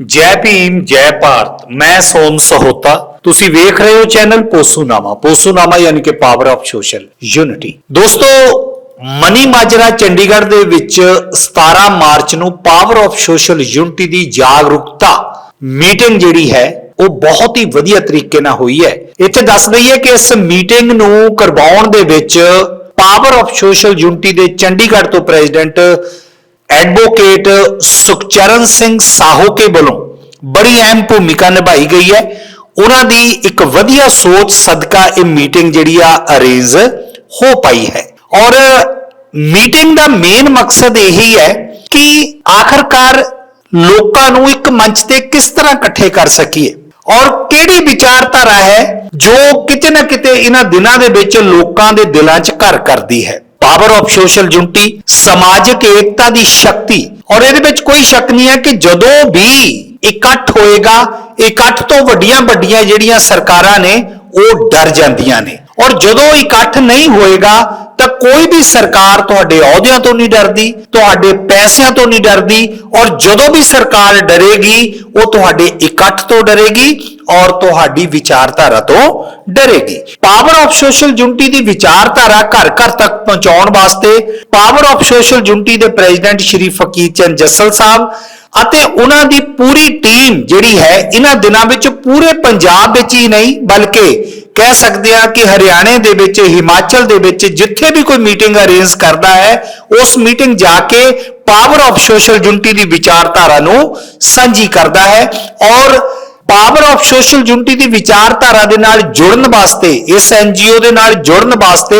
ਜੈ ਭੀਮ, ਜੈ ਭਾਰਤ, ਮੈਂ ਸੋਮ ਸਹੋਤਾ। ਤੁਸੀਂ ਵੇਖ ਰਹੇ ਹੋ ਚੈਨਲ ਪੋਸੂਨਾਮਾ। ਪੋਸੂਨਾਮਾ ਯਾਨੀ ਕਿ ਪਾਵਰ ਆਫ ਸੋਸ਼ਲ ਯੂਨਿਟੀ ਦੋਸਤੋ, ਮਨੀ ਮਾਜਰਾ ਚੰਡੀਗੜ੍ਹ ਦੇ ਵਿੱਚ 17 ਮਾਰਚ ਨੂੰ ਪਾਵਰ ਆਫ ਸੋਸ਼ਲ ਯੂਨਿਟੀ ਦੀ ਜਾਗਰੂਕਤਾ ਮੀਟਿੰਗ ਜਿਹੜੀ ਹੈ, ਉਹ ਬਹੁਤ ਹੀ ਵਧੀਆ ਤਰੀਕੇ ਨਾਲ ਹੋਈ ਹੈ। ਇੱਥੇ ਦੱਸ ਦਈਏ ਕਿ ਇਸ ਮੀਟਿੰਗ ਨੂੰ ਕਰਵਾਉਣ ਦੇ ਵਿੱਚ ਪਾਵਰ ਆਫ ਸੋਸ਼ਲ ਯੂਨਿਟੀ ਦੇ ਚੰਡੀਗੜ੍ਹ ਤੋਂ ਪ੍ਰੈਜ਼ੀਡੈਂਟ ਐਡਵੋਕੇਟ ਸੁਖਚਰਨ ਸਿੰਘ ਸਾਹੋਕੇ ਵੱਲੋਂ ਬੜੀ ਅਹਿਮ ਭੂਮਿਕਾ ਨਿਭਾਈ ਗਈ ਹੈ। ਉਹਨਾਂ ਦੀ ਇੱਕ ਵਧੀਆ ਸੋਚ, ਸਦਕਾ ਇਹ ਮੀਟਿੰਗ ਜਿਹੜੀ ਆ, ਅਰੇਂਜ ਹੋ ਪਾਈ ਹੈ। ਔਰ ਮੀਟਿੰਗ ਦਾ ਮੇਨ ਮਕਸਦ ਇਹੀ ਹੈ ਕਿ ਆਖਰਕਾਰ ਲੋਕਾਂ ਨੂੰ ਇੱਕ ਮੰਚ ਤੇ ਕਿਸ ਤਰ੍ਹਾਂ ਇਕੱਠੇ ਕਰ ਸਕੀਏ। ਔਰ ਕਿਹੜੀ ਵਿਚਾਰਧਾਰਾ ਹੈ ਜੋ ਕਿਤੇ ਨਾ ਕਿਤੇ ਇਹਨਾਂ ਦਿਨਾਂ ਦੇ ਵਿੱਚ ਲੋਕਾਂ ਦੇ ਦਿਲਾਂ 'ਚ ਘਰ ਕਰਦੀ ਹੈ। ਪਾਵਰ ਆਫ ਸੋਸ਼ਲ ਯੂਨਿਟੀ ਸਮਾਜਿਕ ਏਕਤਾ ਦੀ ਸ਼ਕਤੀ ਔਰ ਇਹਦੇ ਵਿੱਚ ਕੋਈ ਸ਼ੱਕ ਨਹੀਂ ਹੈ ਕਿ ਜਦੋਂ ਵੀ ਇਕੱਠ ਹੋਏਗਾ ਇਕੱਠ ਤੋਂ ਵੱਡੀਆਂ ਵੱਡੀਆਂ ਜਿਹੜੀਆਂ ਸਰਕਾਰਾਂ ਨੇ ਉਹ ਡਰ ਜਾਂਦੀਆਂ ਨੇ ਔਰ ਜਦੋਂ ਇਕੱਠ ਨਹੀਂ ਹੋਏਗਾ ਤਾਂ ਕੋਈ ਵੀ ਸਰਕਾਰ ਤੁਹਾਡੇ ਅਹੁਦਿਆਂ ਤੋਂ ਨਹੀਂ ਡਰਦੀ ਤੁਹਾਡੇ ਪੈਸਿਆਂ ਤੋਂ ਨਹੀਂ ਡਰਦੀ ਔਰ ਜਦੋਂ ਵੀ ਸਰਕਾਰ ਡਰੇਗੀ ਉਹ ਤੁਹਾਡੇ ਇਕੱਠ ਤੋਂ ਡਰੇਗੀ ਔਰ ਤੁਹਾਡੀ ਵਿਚਾਰਧਾਰਾ ਤੋਂ ਡਰੇਗੀ। ਪਾਵਰ ਆਫ ਸੋਸ਼ਲ ਯੂਨਿਟੀ ਦੀ ਵਿਚਾਰਧਾਰਾ ਘਰ ਘਰ ਤੱਕ ਪਹੁੰਚਾਉਣ ਵਾਸਤੇ ਪਾਵਰ ਆਫ ਸੋਸ਼ਲ ਯੂਨਿਟੀ ਦੇ ਪ੍ਰੈਜ਼ੀਡੈਂਟ ਸ਼੍ਰੀ ਫਕੀਰ ਚੰਦ ਜੱਸਲ ਸਾਹਿਬ ਅਤੇ ਉਹਨਾਂ ਦੀ ਪੂਰੀ ਟੀਮ ਜਿਹੜੀ ਹੈ, ਇਹਨਾਂ ਦਿਨਾਂ ਵਿੱਚ ਪੂਰੇ ਪੰਜਾਬ ਵਿੱਚ ਹੀ ਨਹੀਂ, ਬਲਕਿ ਕਹਿ ਸਕਦੇ ਆ ਕਿ ਹਰਿਆਣੇ ਦੇ ਵਿੱਚ, ਹਿਮਾਚਲ ਦੇ ਵਿੱਚ ਜਿੱਥੇ ਵੀ ਕੋਈ ਮੀਟਿੰਗ ਅਰੇਂਜ ਕਰਦਾ ਹੈ, ਉਸ ਮੀਟਿੰਗ ਜਾ ਕੇ ਪਾਵਰ ਆਫ ਸੋਸ਼ਲ ਯੂਨਿਟੀ ਦੀ ਵਿਚਾਰਧਾਰਾ ਨੂੰ ਸਾਂਝੀ ਕਰਦਾ ਹੈ। ਔਰ ਪਾਵਰ ਆਫ ਸੋਸ਼ਲ ਯੂਨਿਟੀ ਦੀ ਵਿਚਾਰਧਾਰਾ ਦੇ ਨਾਲ ਜੁੜਨ ਵਾਸਤੇ, ਇਸ ਐਨਜੀਓ ਦੇ ਨਾਲ ਜੁੜਨ ਵਾਸਤੇ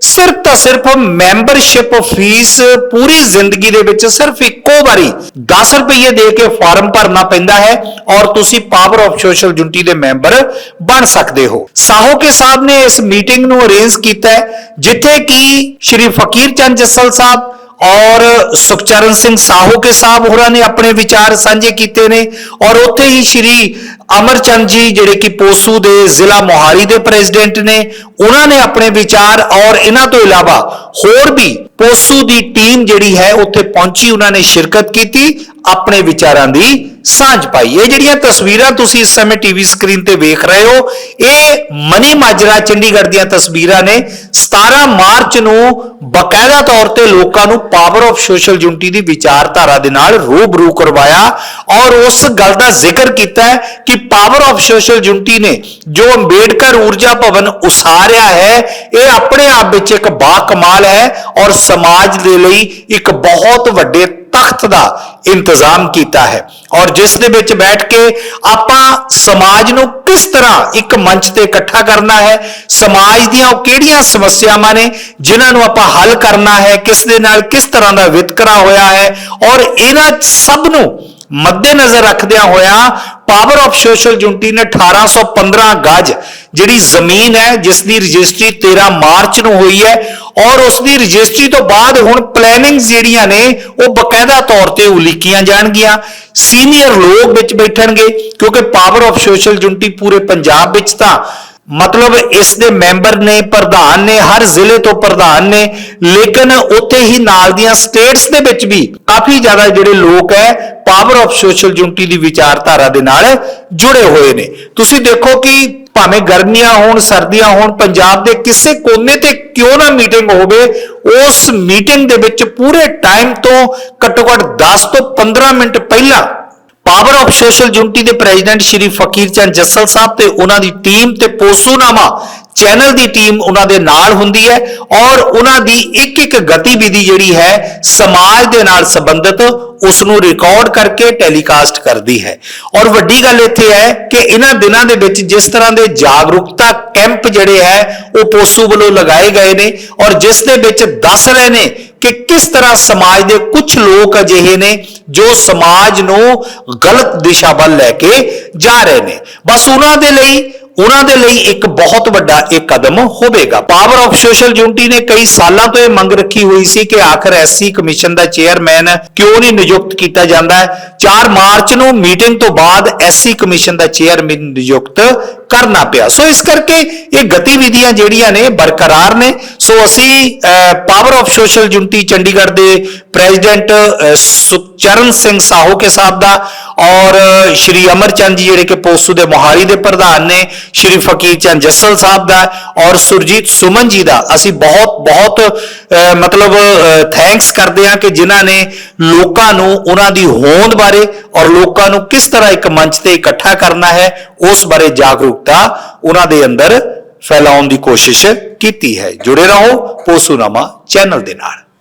ਸਿਰਫ ਤਾਂ ਸਿਰਫ ਮੈਂਬਰਸ਼ਿਪ ਫੀਸ ਪੂਰੀ ਜ਼ਿੰਦਗੀ ਦੇ ਵਿੱਚ ਸਿਰਫ ਇੱਕੋ ਵਾਰੀ 10 ਰੁਪਏ ਦੇ ਕੇ ਫਾਰਮ ਭਰਨਾ ਪੈਂਦਾ ਹੈ ਔਰ ਤੁਸੀਂ ਪਾਵਰ ਆਫ ਸੋਸ਼ਲ ਯੂਨਿਟੀ ਦੇ ਮੈਂਬਰ ਬਣ ਸਕਦੇ ਹੋ। ਸਾਹੋਕੇ ਸਾਹਿਬ ਨੇ ਇਸ ਮੀਟਿੰਗ ਨੂੰ ਅਰੇਂਜ ਕੀਤਾ ਹੈ, ਜਿੱਥੇ ਕਿ ਸ਼੍ਰੀ ਫਕੀਰ ਚੰਦ ਜੱਸਲ ਸਾਹਿਬ ਔਰ ਸੁਖਚਰਨ ਸਿੰਘ ਸਾਹੋਕੇ ਸਾਹਿਬ ਹੋਰਾਂ ਨੇ ਆਪਣੇ ਵਿਚਾਰ ਸਾਂਝੇ ਕੀਤੇ ਨੇ ਔਰ ਉੱਥੇ ਹੀ ਸ਼੍ਰੀ ਅਮਰਚੰਦ ਜੀ, ਜਿਹੜੇ ਕਿ ਪੋਸੂ ਦੇ ਜ਼ਿਲ੍ਹਾ ਮੋਹਾਲੀ ਦੇ ਪ੍ਰੈਜ਼ੀਡੈਂਟ ਨੇ, ਉਹਨਾਂ ਨੇ ਆਪਣੇ ਵਿਚਾਰ ਔਰ ਇਹਨਾਂ ਤੋਂ ਇਲਾਵਾ ਹੋਰ ਵੀ ਪੋਸੂ ਦੀ ਟੀਮ ਜਿਹੜੀ ਹੈ, ਉੱਥੇ ਪਹੁੰਚੀ, ਉਹਨਾਂ ਨੇ ਸ਼ਿਰਕਤ ਕੀਤੀ, ਆਪਣੇ ਵਿਚਾਰਾਂ ਦੀ ਸਾਂਝ ਪਾਈ। ਇਹ ਜਿਹੜੀਆਂ ਤਸਵੀਰਾਂ ਤੁਸੀਂ ਇਸ ਸਮੇਂ ਟੀਵੀ ਸਕਰੀਨ ਤੇ ਵੇਖ ਰਹੇ ਹੋ, ਇਹ ਮਨੀ ਮਾਜਰਾ ਚੰਡੀਗੜ੍ਹ ਦੀਆਂ ਤਸਵੀਰਾਂ ਨੇ। 17 ਮਾਰਚ ਨੂੰ ਬਕਾਇਦਾ ਤੌਰ ਤੇ ਲੋਕਾਂ ਨੂੰ ਪਾਵਰ ਆਫ ਸੋਸ਼ਲ ਯੂਨਿਟੀ ਦੀ ਵਿਚਾਰਧਾਰਾ ਦੇ ਨਾਲ ਰੂਬਰੂ ਕਰਵਾਇਆ ਔਰ ਉਸ ਗੱਲ ਦਾ ਜ਼ਿਕਰ ਕੀਤਾ ਕਿ ਪਾਵਰ ਆਫ ਸੋਸ਼ਲ ਯੂਨਿਟੀ ਨੇ, ਜੋ ਅੰਬੇਡਕਰ ਊਰਜਾ ਭਵਨ ਉਸਾਰਿਆ ਹੈ, ਇਹ ਆਪਣੇ ਆਪ ਵਿੱਚ ਇੱਕ ਬਾ ਕਮਾਲ ਹੈ ਔਰ ਸਮਾਜ ਦੇ ਲਈ ਇੱਕ ਬਹੁਤ ਵੱਡੇ ਤਖਤ ਦਾ ਇੰਤਜ਼ਾਮ ਕੀਤਾ ਹੈ। ਔਰ ਜਿਸ ਦੇ ਵਿੱਚ ਬੈਠ ਕੇ ਆਪਾਂ ਸਮਾਜ ਨੂੰ ਕਿਸ ਤਰ੍ਹਾਂ ਇੱਕ ਮੰਚ ਤੇ ਇਕੱਠਾ ਕਰਨਾ ਹੈ, ਸਮਾਜ ਦੀਆਂ ਉਹ ਕਿਹੜੀਆਂ ਸਮੱਸਿਆਵਾਂ ਨੇ, ਜਿਨ੍ਹਾਂ ਨੂੰ ਆਪਾਂ ਹੱਲ ਕਰਨਾ ਹੈ, ਕਿਸ ਦੇ ਨਾਲ ਕਿਸ ਤਰ੍ਹਾਂ ਦਾ ਵਿਤਕਰਾ ਹੋਇਆ ਹੈ, ਔਰ ਇਹਨਾਂ ਸਭ ਨੂੰ ਮੱਦੇਨਜ਼ਰ ਰੱਖਦਿਆਂ ਹੋਇਆ ਪਾਵਰ ਆਫ ਸੋਸ਼ਲ ਯੂਨਿਟੀ ਨੇ 1815 ਗਜ ਜਿਹੜੀ ਜ਼ਮੀਨ ਹੈ ਜਿਸ ਦੀ ਰਜਿਸਟਰੀ 13 ਮਾਰਚ ਨੂੰ ਹੋਈ ਹੈ ਔਰ ਉਸ ਦੀ ਰਜਿਸਟਰੀ ਤੋਂ ਬਾਅਦ ਹੁਣ ਪਲੈਨਿੰਗਸ ਜਿਹੜੀਆਂ ਨੇ, ਉਹ ਬਕਾਇਦਾ ਤੌਰ ਤੇ ਉਲੀਕੀਆਂ ਜਾਣਗੀਆਂ। ਸੀਨੀਅਰ ਲੋਕ ਵਿੱਚ ਬੈਠਣਗੇ, ਕਿਉਂਕਿ ਪਾਵਰ ਆਫ ਸੋਸ਼ਲ ਯੂਨਿਟੀ ਪੂਰੇ ਪੰਜਾਬ ਵਿੱਚ ਤਾਂ ਮਤਲਬ ਇਸ ਦੇ ਮੈਂਬਰ ਨੇ, ਪ੍ਰਧਾਨ ਨੇ, ਹਰ ਜ਼ਿਲ੍ਹੇ ਤੋਂ ਪ੍ਰਧਾਨ ਨੇ, ਲੇਕਿਨ ਉੱਥੇ ਹੀ ਨਾਲ ਦੀਆਂ ਸਟੇਟਸ ਦੇ ਵਿੱਚ ਵੀ ਕਾਫੀ ਜ਼ਿਆਦਾ ਜਿਹੜੇ ਲੋਕ ਹੈ ਪਾਵਰ ਆਫ ਸੋਸ਼ਲ ਯੂਨਿਟੀ ਦੀ ਵਿਚਾਰਧਾਰਾ ਦੇ ਨਾਲ ਜੁੜੇ ਹੋਏ ਨੇ। ਤੁਸੀਂ ਦੇਖੋ ਕਿ ਭਾਵੇਂ ਗਰਮੀਆਂ ਹੋਣ, ਸਰਦੀਆਂ ਹੋਣ, ਪੰਜਾਬ ਦੇ ਕਿਸੇ ਕੋਨੇ ਤੇ ਕਿਉਂ ਨਾ ਮੀਟਿੰਗ ਹੋਵੇ, ਉਸ ਮੀਟਿੰਗ ਦੇ ਵਿੱਚ ਪੂਰੇ ਟਾਈਮ ਤੋਂ ਘੱਟੋ ਘੱਟ 10 ਤੋਂ 15 ਮਿੰਟ ਪਹਿਲਾਂ ਪਾਵਰ ਆਫ ਸੋਸ਼ਲ ਯੂਨਿਟੀ ਦੇ ਪ੍ਰੈਜ਼ੀਡੈਂਟ ਸ਼੍ਰੀ ਫਕੀਰ ਚੰਦ ਜੱਸਲ ਸਾਹਿਬ ਤੇ ਉਹਨਾਂ ਦੀ ਟੀਮ ਤੇ ਪੋਸੂਨਾਮਾ ਚੈਨਲ ਦੀ ਟੀਮ ਉਹਨਾਂ ਦੇ ਨਾਲ ਹੁੰਦੀ ਹੈ ਔਰ ਉਹਨਾਂ ਦੀ ਇੱਕ ਇੱਕ ਗਤੀਵਿਧੀ ਜਿਹੜੀ ਹੈ ਸਮਾਜ ਦੇ ਨਾਲ ਸੰਬੰਧਿਤ ਉਸ ਨੂੰ ਰਿਕਾਰਡ ਕਰਕੇ ਟੈਲੀਕਾਸਟ ਕਰਦੀ ਹੈ। ਔਰ ਵੱਡੀ ਗੱਲ ਇੱਥੇ ਹੈ ਕਿ ਇਹਨਾਂ ਦਿਨਾਂ ਦੇ ਵਿੱਚ ਜਿਸ ਤਰ੍ਹਾਂ ਦੇ ਜਾਗਰੂਕਤਾ ਕੈਂਪ ਜਿਹੜੇ ਹੈ ਉਹ ਪੋਸੂ ਵੱਲੋਂ ਲਗਾਏ ਗਏ ਨੇ ਔਰ ਜਿਸ ਦੇ ਵਿੱਚ ਦੱਸ ਰਹੇ ਨੇ ਕਿ ਕਿਸ ਤਰ੍ਹਾਂ ਸਮਾਜ ਦੇ ਕੁਝ ਲੋਕ ਅਜਿਹੇ ਨੇ ਜੋ ਸਮਾਜ ਨੂੰ ਗਲਤ ਦਿਸ਼ਾ ਵੱਲ ਲੈ ਕੇ ਜਾ ਰਹੇ ਨੇ। ਬਸ ਉਹਨਾਂ ਦੇ ਲਈ, ਉਹਨਾਂ ਦੇ ਲਈ ਇੱਕ ਬਹੁਤ ਵੱਡਾ ਇਹ ਕਦਮ ਹੋਵੇਗਾ। ਪਾਵਰ ਆਫ ਸੋਸ਼ਲ ਯੂਨਿਟੀ ਨੇ ਕਈ ਸਾਲਾਂ ਤੋਂ ਇਹ ਮੰਗ ਰੱਖੀ ਹੋਈ ਸੀ ਕਿ ਆਖਰ ਐਸਸੀ ਕਮਿਸ਼ਨ ਦਾ ਚੇਅਰਮੈਨ ਕਿਉਂ ਨਹੀਂ ਨਿਯੁਕਤ ਕੀਤਾ ਜਾਂਦਾ ਹੈ। 4 ਮਾਰਚ ਨੂੰ ਮੀਟਿੰਗ ਤੋਂ ਬਾਅਦ ਐਸਸੀ ਕਮਿਸ਼ਨ ਦਾ ਚੇਅਰਮੈਨ ਨਿਯੁਕਤ ਕਰਨਾ ਪਿਆ। ਸੋ ਇਸ ਕਰਕੇ ਇਹ ਗਤੀਵਿਧੀਆਂ ਜਿਹੜੀਆਂ ਨੇ ਬਰਕਰਾਰ ਨੇ। ਸੋ ਅਸੀਂ power of social unity Chandigarh ਦੇ ਪ੍ਰੈਜ਼ੀਡੈਂਟ ਅਹ, ਸੁਖਚਰਨ ਸਿੰਘ ਸਾਹੂ ਕੇ ਸਾਹਿਬ ਦਾ ਔਰ ਸ਼੍ਰੀ ਅਮਰਚੰਦ ਜੀ ਜਿਹੜੇ ਕਿ ਪੋਸਟੂ ਦੇ ਮੋਹਾਲੀ ਦੇ ਪ੍ਰਧਾਨ ਨੇ ਸ਼੍ਰੀ ਫਕੀਰ ਚੰਦ ਜੱਸਲ ਸਾਹਿਬ ਦਾ ਔਰ ਸੁਰਜੀਤ ਸੁਮਨ ਜੀ ਦਾ। ਅਸੀਂ ਬਹੁਤ ਬਹੁਤ ਮਤਲਬ ਥੈਂਕਸ ਕਰਦੇ ਹਾਂ ਕਿ ਜਿਨ੍ਹਾਂ ਨੇ ਲੋਕਾਂ ਨੂੰ ਉਹਨਾਂ ਦੀ ਹੋਂਦ ਬਾਰੇ ਔਰ ਲੋਕਾਂ ਨੂੰ ਕਿਸ ਤਰ੍ਹਾਂ ਇੱਕ ਮੰਚ ਤੇ ਇਕੱਠਾ ਕਰਨਾ ਹੈ, ਉਸ ਬਾਰੇ ਜਾਗਰੂਕਤਾ ਉਹਨਾਂ ਦੇ ਅੰਦਰ ਫੈਲਾਉਣ ਦੀ ਕੋਸ਼ਿਸ਼ ਕੀਤੀ ਹੈ। ਜੁੜੇ ਰਹੋ ਪੋਸੂਨਾਮਾ ਚੈਨਲ ਦੇ ਨਾਲ।